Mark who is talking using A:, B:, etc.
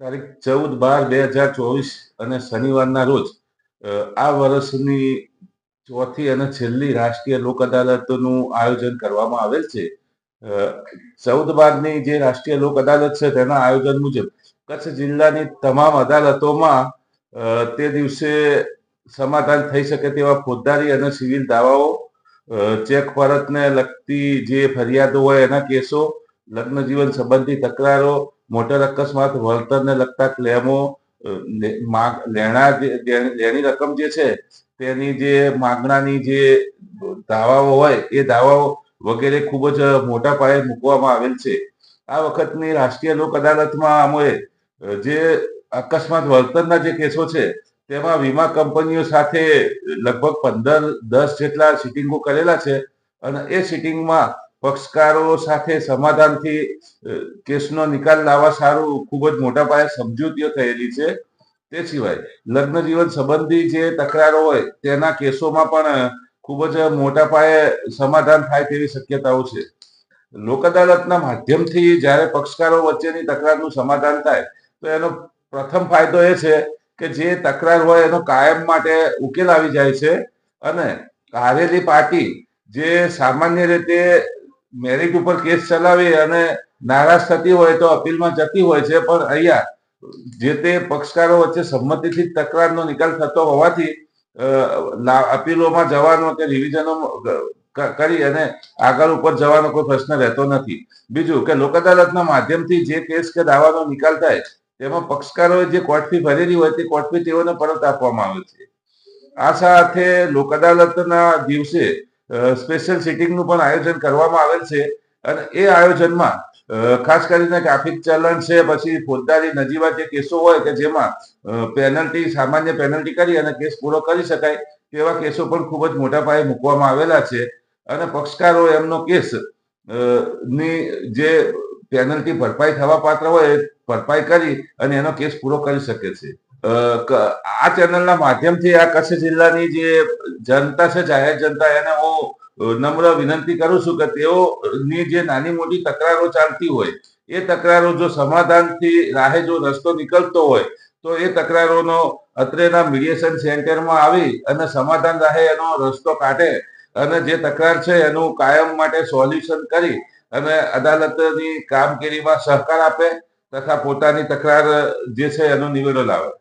A: તારીખ ચૌદ બાર બે હજાર ચોવીસ અને શનિવારના રોજ આ વર્ષની ચોથી અને છેલ્લી રાષ્ટ્રીય લોક અદાલતનું આયોજન કરવામાં આવેલ છે. ચૌદ બારની જે રાષ્ટ્રીય લોક અદાલત છે તેના આયોજન મુજબ કચ્છ જિલ્લાની તમામ અદાલતોમાં તે દિવસે સમાધાન થઈ શકે તેવા ફોજદારી અને સિવિલ દાવાઓ ચેક પરતને લગતી જે ફરિયાદો હોય એના કેસો લગ્ન જીવન સંબંધી તકરારો, મોટર અકસ્માત, વળતરને લગતા ક્લેમો લેણા લેણી રકમ જે છે, તેની જે માગણાની જે દાવાઓ હોય, એ દાવાઓ વગેરે ખૂબ જ મોટા પાયે મૂકવામાં આવેલ છે. આ વખતની રાષ્ટ્રીય લોક અદાલતમાં અમોએ જે અકસ્માત વળતરના જે કેસો છે, તેમાં વીમા કંપનીઓ સાથે લગભગ પંદર, દસ જેટલા સિટિંગો કરેલા છે અને એ સિટિંગમાં પક્ષકારો સાથે સમાધાનથી કેસનો નિકાલ લાવવા સારું ખૂબ જ મોટા પાયે સમજૂતીઓ થયેલી છે. તે સિવાય લગ્ન જીવન સંબંધી જે તકરારો હોય, તેના કેસોમાં પણ ખૂબ જ મોટા પાયે સમાધાન થાય તેવી શક્યતાઓ છે. લોક અદાલતના માધ્યમથી જ્યારે પક્ષકારો વચ્ચેની તકરારનું સમાધાન થાય, તો એનો પ્રથમ ફાયદો એ છે કે જે તકરાર હોય એનો કાયમ માટે ઉકેલ આવી જાય છે અને હારેલી પાર્ટી જે સામાન્ય રીતે મેરિટ ઉપર કેસ ચલાવી અને નારાજ થતી હોય તો અપીલમાં જતી હોય છે, પણ અહીંયા જે તે પક્ષકારો વચ્ચે સંમતિથી તકરારનો નિકાલ થતો હોવાથી અપીલોમાં જવાનો કે રિવિઝનો કરી અને આગળ ઉપર જવાનો કોઈ પ્રશ્ન રહેતો નથી. બીજું કે લોક અદાલતના માધ્યમથી જે કેસ કે દાવાનો નિકાલ થાય, તેમાં પક્ષકારોએ જે કોર્ટ ફી ભરેલી હોય તે કોર્ટ ફી તેઓને પરત આપવામાં આવે છે. આ સાથે લોક અદાલતના દિવસે સ્પેશિયલ સિટિંગનું પણ આયોજન કરવામાં આવેલ છે અને એ આયોજનમાં ખાસ કરીને ટ્રાફિક ચલણ છે, પછી ફોજદારી નજીવા જે કેસો હોય કે જેમાં પેનલ્ટી સામાન્ય પેનલ્ટી કરી અને કેસ પૂરો કરી શકાય, તેવા કેસો પણ ખૂબ જ મોટા પાયે મૂકવામાં આવેલા છે. અને પક્ષકારો એમનો કેસની જે પેનલ્ટી ભરપાઈ થવા પાત્ર હોય ભરપાઈ કરી અને એનો કેસ પૂરો કરી શકે છે. આ ચેનલના માધ્યમથી આ કચ્છ જિલ્લાની જે જનતા છે, જાહેર જનતા, એને હું નમ્ર વિનંતી કરું છું કે તેઓની જે નાની મોટી તકરારો ચાલતી હોય, એ તકરારો જો સમાધાનથી રાહે જો રસ્તો નીકળતો હોય, તો એ તકરારોનો અત્રેના મીડિયેશન સેન્ટરમાં આવી અને સમાધાન રાહે એનો રસ્તો કાઢે અને જે તકરાર છે, એનું કાયમ માટે સોલ્યુશન કરી અને અદાલતની કામગીરીમાં સહકાર આપે તથા પોતાની તકરાર જે છે, એનો નિવેડો લાવે.